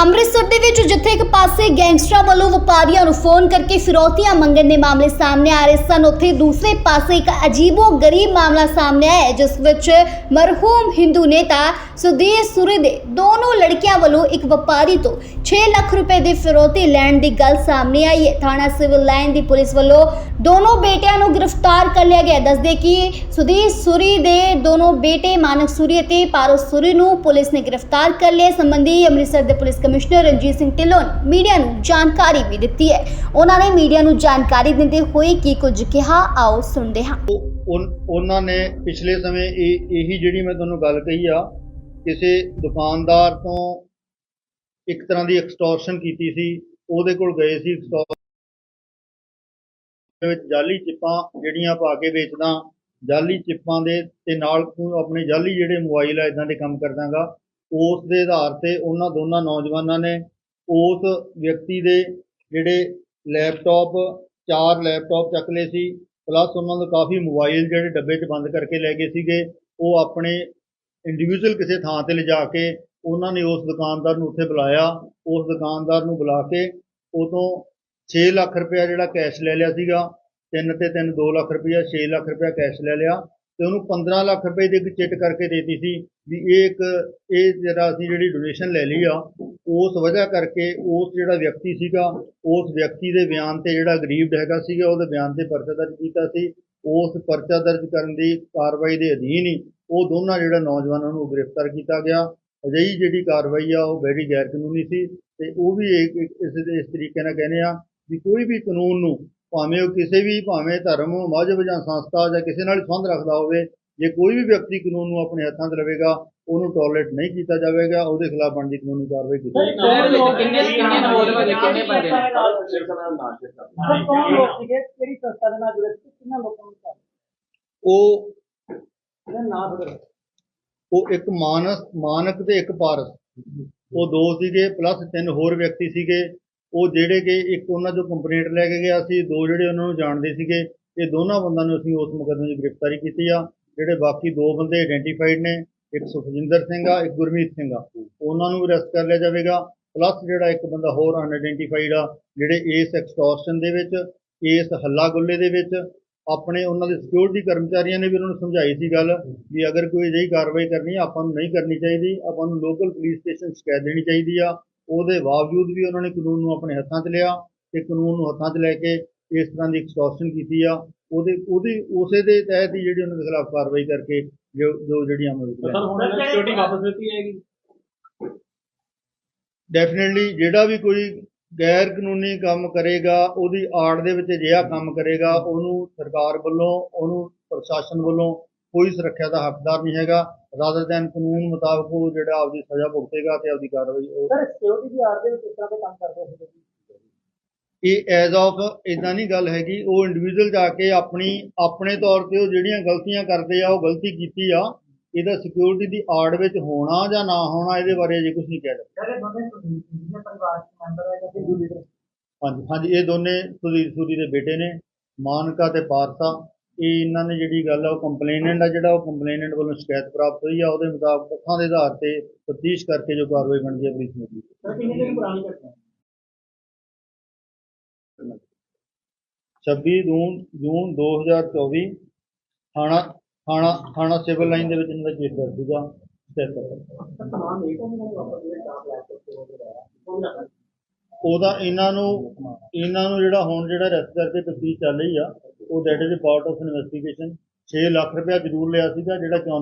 ਅੰਮ੍ਰਿਤਸਰ ਦੇ ਵਿੱਚ ਜਿੱਥੇ ਇੱਕ ਪਾਸੇ ਗੈਂਗਸਟਰਾਂ ਵੱਲੋਂ ਵਪਾਰੀਆਂ ਨੂੰ ਫੋਨ ਕਰਕੇ ਫਿਰੌਤੀਆਂ ਮੰਗਣ ਦੇ ਮਾਮਲੇ ਸਾਹਮਣੇ ਆ ਰਹੇ ਸਨ, ਉੱਥੇ ਦੂਸਰੇ ਪਾਸੇ ਇੱਕ ਅਜੀਬੋ ਗਰੀਬ ਮਾਮਲਾ ਸਾਹਮਣੇ ਆਇਆ ਜਿਸ ਵਿੱਚ ਮਰਹੂਮ ਹਿੰਦੂ ਨੇਤਾ ਸੁਦੀਰ ਸੁਰੇ ਦੇ ਦੋਨੋਂ ਲੜਕੀਆਂ ਵੱਲੋਂ ਇੱਕ ਵਪਾਰੀ ਤੋਂ 6 ਲੱਖ ਰੁਪਏ ਦੀ ਫਿਰੌਤੀ ਲੈਣ ਦੀ ਗੱਲ ਸਾਹਮਣੇ ਆਈ ਹੈ। ਥਾਣਾ ਸਿਵਲ ਲਾਈਨ ਦੀ ਪੁਲਿਸ ਵੱਲੋਂ ਦੋਨੋਂ ਬੇਟਿਆਂ ਨੂੰ ਗ੍ਰਿਫਤਾਰ ਕਰ ਲਿਆ ਗਿਆ। ਦੱਸਦੇ ਕਿ ਸੁਦੀਰ ਸੁਰੀ ਦੇ ਦੋਨੋਂ ਬੇਟੇ ਮਾਨਕ ਸੁਰੀ ਅਤੇ ਪਾਰੋ ਸੁਰੀ ਨੂੰ ਪੁਲਿਸ ਨੇ ਗ੍ਰਿਫਤਾਰ ਕਰ ਲਿਆ। ਸੰਬੰਧੀ ਅੰਮ੍ਰਿਤਸਰ ਦੇ ਪੁਲਿਸ ਕਮਿਸ਼ਨਰ ਰਣਜੀਤ ਸਿੰਘ ਢਿੱਲੋਂ ਨੇ ਮੀਡੀਆ ਨੂੰ ਜਾਣਕਾਰੀ ਵੀ ਦਿੱਤੀ ਹੈ। ਉਹਨਾਂ ਨੇ ਮੀਡੀਆ ਨੂੰ ਜਾਣਕਾਰੀ ਦਿੰਦੇ ਹੋਏ ਕੀ ਕੁਝ ਕਿਹਾ, ਆਓ ਸੁਣਦੇ ਹਾਂ। ਉਹਨਾਂ ਨੇ ਪਿਛਲੇ ਸਮੇਂ ਇਹ, ਇਹੀ ਜਿਹੜੀ ਮੈਂ ਤੁਹਾਨੂੰ ਗੱਲ ਕਹੀ ਆ, ਕਿਸੇ ਦੁਕਾਨਦਾਰ ਤੋਂ ਇੱਕ ਤਰ੍ਹਾਂ ਦੀ ਐਕਸਟੋਰਸ਼ਨ ਕੀਤੀ ਸੀ, ਉਹਦੇ ਕੋਲ ਗਏ ਸੀ ਦੇ ਵਿੱਚ ਜਾਲੀ ਚਿੱਪਾਂ ਜਿਹੜੀਆਂ ਪਾ ਕੇ ਵੇਚਦਾ, ਜਾਲੀ ਚਿੱਪਾਂ ਦੇ, ਤੇ ਨਾਲ ਆਪਣੇ ਜਾਲੀ ਜਿਹੜੇ ਮੋਬਾਈਲ ਆ ਇਦਾਂ ਦੇ ਕੰਮ ਕਰਦਾਗਾ। ਉਸ ਦੇ ਆਧਾਰ ਤੇ ਉਹਨਾਂ ਦੋਨਾਂ ਨੌਜਵਾਨਾਂ ਨੇ ਉਸ ਵਿਅਕਤੀ ਦੇ ਜਿਹੜੇ ਲੈਪਟਾਪ, ਚਾਰ ਲੈਪਟਾਪ ਚੱਕ ਲਏ ਸੀ ਪਲੱਸ ਉਹਨਾਂ ਦੇ ਕਾਫੀ ਮੋਬਾਈਲ ਜਿਹੜੇ ਡੱਬੇ 'ਚ ਬੰਦ ਕਰਕੇ ਲੈ ਗਏ ਸੀਗੇ, ਉਹ ਆਪਣੇ ਇੰਡੀਵਿਜੂਅਲ ਕਿਸੇ ਥਾਂ ਤੇ ਲਿਜਾ ਕੇ ਉਹਨਾਂ ਨੇ ਉਸ ਦੁਕਾਨਦਾਰ ਨੂੰ ਉੱਥੇ ਬੁਲਾਇਆ, ਉਸ ਦੁਕਾਨਦਾਰ ਨੂੰ ਬੁਲਾ ਕੇ ਉਹ ਤੋਂ 6 ਲੱਖ ਰੁਪਇਆ ਜਿਹੜਾ ਕੈਸ਼ ਲੈ ਲਿਆ ਸੀਗਾ, ਤਿੰਨ ਤੇ ਤਿੰਨ 2 ਲੱਖ ਰੁਪਇਆ 6 ਲੱਖ ਰੁਪਇਆ ਕੈਸ਼ ਲੈ ਲਿਆ ਤੇ ਉਹਨੂੰ 15 ਲੱਖ ਰੁਪਏ ਦੀ ਇੱਕ ਚਿੱਟ ਕਰਕੇ ਦੇਤੀ ਸੀ ਵੀ ਇਹ ਇੱਕ, ਇਹ ਜਿਹੜਾ ਅਸੀਂ ਜਿਹੜੀ ਡੋਨੇਸ਼ਨ ਲੈ ਲਈ ਆ, ਉਸ ਵਜ੍ਹਾ ਕਰਕੇ ਉਸ ਜਿਹੜਾ ਵਿਅਕਤੀ ਸੀਗਾ, ਉਸ ਵਿਅਕਤੀ ਦੇ ਬਿਆਨ ਤੇ ਜਿਹੜਾ ਗਰੀਬ ਹੈਗਾ ਸੀਗਾ, ਉਹਦੇ ਬਿਆਨ ਤੇ ਪਰਚਾ ਦਰਜ ਕੀਤਾ ਸੀ। ਉਸ ਪਰਚਾ ਦਰਜ ਕਰਨ ਦੀ ਕਾਰਵਾਈ ਦੇ ਅਧੀਨ ਹੀ ਉਹ ਦੋਨਾਂ ਜਿਹੜਾ ਨੌਜਵਾਨਾਂ ਨੂੰ ਗ੍ਰਿਫਤਾਰ ਕੀਤਾ ਗਿਆ। ਅਜਿਹੀ ਜਿਹੜੀ ਕਾਰਵਾਈ ਆ, ਉਹ ਬੜੀ ਗੈਰ ਕਾਨੂੰਨੀ ਸੀ ਤੇ ਉਹ ਵੀ ਇਸ ਇਸ ਤਰੀਕੇ ਨਾਲ ਕਹਿੰਦੇ ਆ ਵੀ ਕੋਈ ਵੀ ਕਾਨੂੰਨ ਨੂੰ ਭਾਵੇਂ ਉਹ ਕਿਸੇ ਵੀ ਭਾਵੇਂ ਧਰਮ ਮਜ਼ਹਬ ਜਾਂ ਸੰਸਥਾ ਜਾਂ ਕਿਸੇ ਨਾਲ ਸੰਬੰਧ ਰੱਖਦਾ ਹੋਵੇ ਜੇ ਕੋਈ ਵੀ ਵਿਅਕਤੀ ਕਾਨੂੰਨ ਨੂੰ ਆਪਣੇ ਹੱਥਾਂ 'ਚ ਲਵੇਗਾ ਉਹਨੂੰ ਟੋਲਰੇਟ ਨਹੀਂ ਕੀਤਾ ਜਾਵੇਗਾ ਉਹਦੇ ਖਿਲਾਫ ਬਣਦੀ ਕਾਨੂੰਨੀ ਕਾਰਵਾਈ ਕੀਤੀ ਜਾਵੇਗੀ। ਉਹ ਉਹ ਇੱਕ ਮਾਨਸ ਮਾਨਕ ਤੇ ਇੱਕ ਪਾਰਸ। ਉਹ ਦੋ ਸੀਗੇ ਪਲੱਸ ਤਿੰਨ ਹੋਰ ਵਿਅਕਤੀ ਸੀਗੇ। ਉਹ ਜਿਹੜੇ ਕਿ ਇੱਕ ਉਹਨਾਂ ਜੋ ਕੰਪਲੇਂਟ ਲੈ ਕੇ ਗਿਆ ਸੀ, ਦੋ ਜਿਹੜੇ ਉਹਨਾਂ ਨੂੰ ਜਾਣਦੇ ਸੀਗੇ, ਇਹ ਦੋਨਾਂ ਬੰਦਿਆਂ ਨੂੰ ਅਸੀਂ ਉਸ ਮੁਕੱਦਮੇ 'ਚ ਗ੍ਰਿਫਤਾਰੀ ਕੀਤੀ ਆ। ਜਿਹੜੇ ਬਾਕੀ ਦੋ ਬੰਦੇ ਆਇਡੈਂਟੀਫਾਈਡ ਨੇ, ਇੱਕ ਸੁਖਜਿੰਦਰ ਸਿੰਘ ਆ, ਇੱਕ ਗੁਰਮੀਤ ਸਿੰਘ ਆ। ਉਹਨਾਂ ਨੂੰ ਵੀ ਅਰੈਸਟ ਕਰ ਲਿਆ ਜਾਵੇਗਾ ਪਲੱਸ ਜਿਹੜਾ ਇੱਕ ਬੰਦਾ ਹੋਰ ਅਨਆਇਡੈਂਟੀਫਾਈਡ ਆ, ਜਿਹੜੇ ਇਸ ਐਕਸਟੋਰਸ਼ਨ ਦੇ ਵਿੱਚ, ਇਸ ਹੱਲਾ ਗੁੱਲੇ ਦੇ ਵਿੱਚ, ਆਪਣੇ ਉਹਨਾਂ ਦੇ ਸਿਕਿਉਰਿਟੀ ਕਰਮਚਾਰੀਆਂ ਨੇ ਵੀ ਉਹਨਾਂ ਨੂੰ ਸਮਝਾਈ ਸੀ ਗੱਲ, ਵੀ ਅਗਰ ਕੋਈ ਅਜਿਹੀ ਕਾਰਵਾਈ ਕਰਨੀ ਆਪਾਂ ਨੂੰ ਨਹੀਂ ਕਰਨੀ ਚਾਹੀਦੀ, ਆਪਾਂ ਨੂੰ ਲੋਕਲ ਪੁਲਿਸ ਸਟੇਸ਼ਨ ਸ਼ਿਕਾਇਤ ਦੇਣੀ ਚਾਹੀਦੀ ਆ। ਉਹਦੇ ਬਾਵਜੂਦ ਵੀ ਉਹਨਾਂ ਨੇ ਕਾਨੂੰਨ ਨੂੰ ਆਪਣੇ ਹੱਥਾਂ 'ਚ ਲਿਆ ਤੇ ਕਾਨੂੰਨ ਨੂੰ ਹੱਥਾਂ 'ਚ ਲੈ ਕੇ ਇਸ ਤਰ੍ਹਾਂ ਦੀ ਐਕਸਟੋਰਸ਼ਨ ਕੀਤੀ ਆ ਉਹਦੇ ਉਹਦੀ ਉਸੇ ਦੇ ਤਹਿਤ ਹੀ ਜਿਹੜੀ ਉਹਨਾਂ ਦੇ ਖਿਲਾਫ ਕਾਰਵਾਈ ਕਰਕੇ ਜੋ ਜੋ ਜਿਹੜੀ ਅਮਲ ਵਿੱਚ ਸਰ ਹੁਣ ਸਿਕਿਉਰਿਟੀ ਵਾਪਸ ਦਿੱਤੀ ਜਾਏਗੀ। ਡੈਫੀਨਿਟਲੀ ਜਿਹੜਾ ਵੀ ਕੋਈ ਗੈਰ ਕਾਨੂੰਨੀ ਕੰਮ ਕਰੇਗਾ ਉਹਦੀ ਆੜ ਦੇ ਵਿੱਚ ਅਜਿਹਾ ਕੰਮ ਕਰੇਗਾ ਉਹਨੂੰ ਸਰਕਾਰ ਵੱਲੋਂ ਉਹਨੂੰ ਪ੍ਰਸ਼ਾਸਨ ਵੱਲੋਂ ਕੋਈ ਸੁਰੱਖਿਆ ਦਾ ਹੱਕਦਾਰ ਨਹੀਂ ਹੈਗਾ। ਰਾਦਰ ਦੈਨ ਕਾਨੂੰਨ ਮੁਤਾਬਕ ਉਹ ਜਿਹੜਾ ਆਪਦੀ ਸਜ਼ਾ ਭੁਗਤੇਗਾ ਤੇ ਆਪਦੀ ਕਾਰਵਾਈ ਉਹ ਸਰ ਸਿਕਿਉਰਿਟੀ ਦੀ ਆੜ ਦੇ ਵਿੱਚ ਇਸ ਤਰ੍ਹਾਂ ਦੇ ਕੰਮ ਕਰਦੇ ਸੀਗੇ ਇਹ ਐਜ਼ ਆਫ ਇਦਾਂ ਨਹੀਂ ਗੱਲ ਹੈਗੀ। ਉਹ ਇੰਡੀਵਿਜੂਅਲ ਜਾ ਕੇ ਆਪਣੀ ਆਪਣੇ ਤੌਰ ਤੇ ਉਹ ਜਿਹੜੀਆਂ ਗਲਤੀਆਂ ਕਰਦੇ ਆ ਉਹ ਗਲਤੀ ਕੀਤੀ ਆ ਇਹਦਾ ਸਿਕਿਉਰਿਟੀ ਦੀ ਆੜ ਵਿੱਚ ਹੋਣਾ ਜਾਂ ਨਾ ਹੋਣਾ ਇਹਦੇ ਬਾਰੇ ਅਜੇ ਕੁਝ ਨਹੀਂ ਕਹਿ ਸਕਦਾ ਸਰ ਇਹ ਦੋਨੇ ਸੁਨੀਲ ਪਰਿਵਾਰ ਦੇ ਮੈਂਬਰ ਹੈ ਜਾਂ ਫਿਰ ਲੀਡਰ ਹਾਂਜੀ ਹਾਂਜੀ ਇਹ ਦੋਨੇ ਸੁਧੀਰ ਸੂਰੀ ਦੇ ਬੇਟੇ ਨੇ ਮਾਨਕਾ ਤੇ ਪਾਰਸਾ। ਇਹ ਇਹਨਾਂ ਨੇ ਜਿਹੜੀ ਗੱਲ ਆ ਉਹ ਕੰਪਲੇਨੈਂਟ ਆ ਜਿਹੜਾ ਉਹ ਕੰਪਲੇਨੈਂਟ ਵੱਲੋਂ ਸ਼ਿਕਾਇਤ ਪ੍ਰਾਪਤ ਹੋਈ ਆ ਉਹਦੇ ਮੁਤਾਬਕ ਤੱਥਾਂ ਦੇ ਆਧਾਰ ਤੇ ਤਫਤੀਸ਼ ਕਰਕੇ ਜੋ ਕਾਰਵਾਈ ਬਣਦੀ ਹੈ ਪੁਲਿਸ ਨੇ ਕੀਤੀ ਸਰ ਕਿੰਨੇ ਦਿਨ ਪੁਰਾਣੀ ਘਟਨਾ ਹੈ? 26 ਜੂਨ ਜੂਨ 2024 ਥਾਣਾ ਥਾਣਾ ਥਾਣਾ ਸਿਵਲ ਲਾਈਨ ਦੇ ਵਿੱਚ ਇਹਨਾਂ ਦਾ ਕੇਸ ਦਰਜ ਸੀਗਾ ਉਹਦਾ ਇਹਨਾਂ ਨੂੰ ਇਹਨਾਂ ਨੂੰ ਜਿਹੜਾ ਹੁਣ ਜਿਹੜਾ ਰੈਸਟ ਕਰਕੇ ਤਫਤੀਸ਼ ਚੱਲ ਰਹੀ ਆ ਉਹ that is part of investigation 6 lakh ਰੁਪਇਆ ਜ਼ਰੂਰ ਲਿਆ ਸੀਗਾ ਜਿਹੜਾ ਕਿ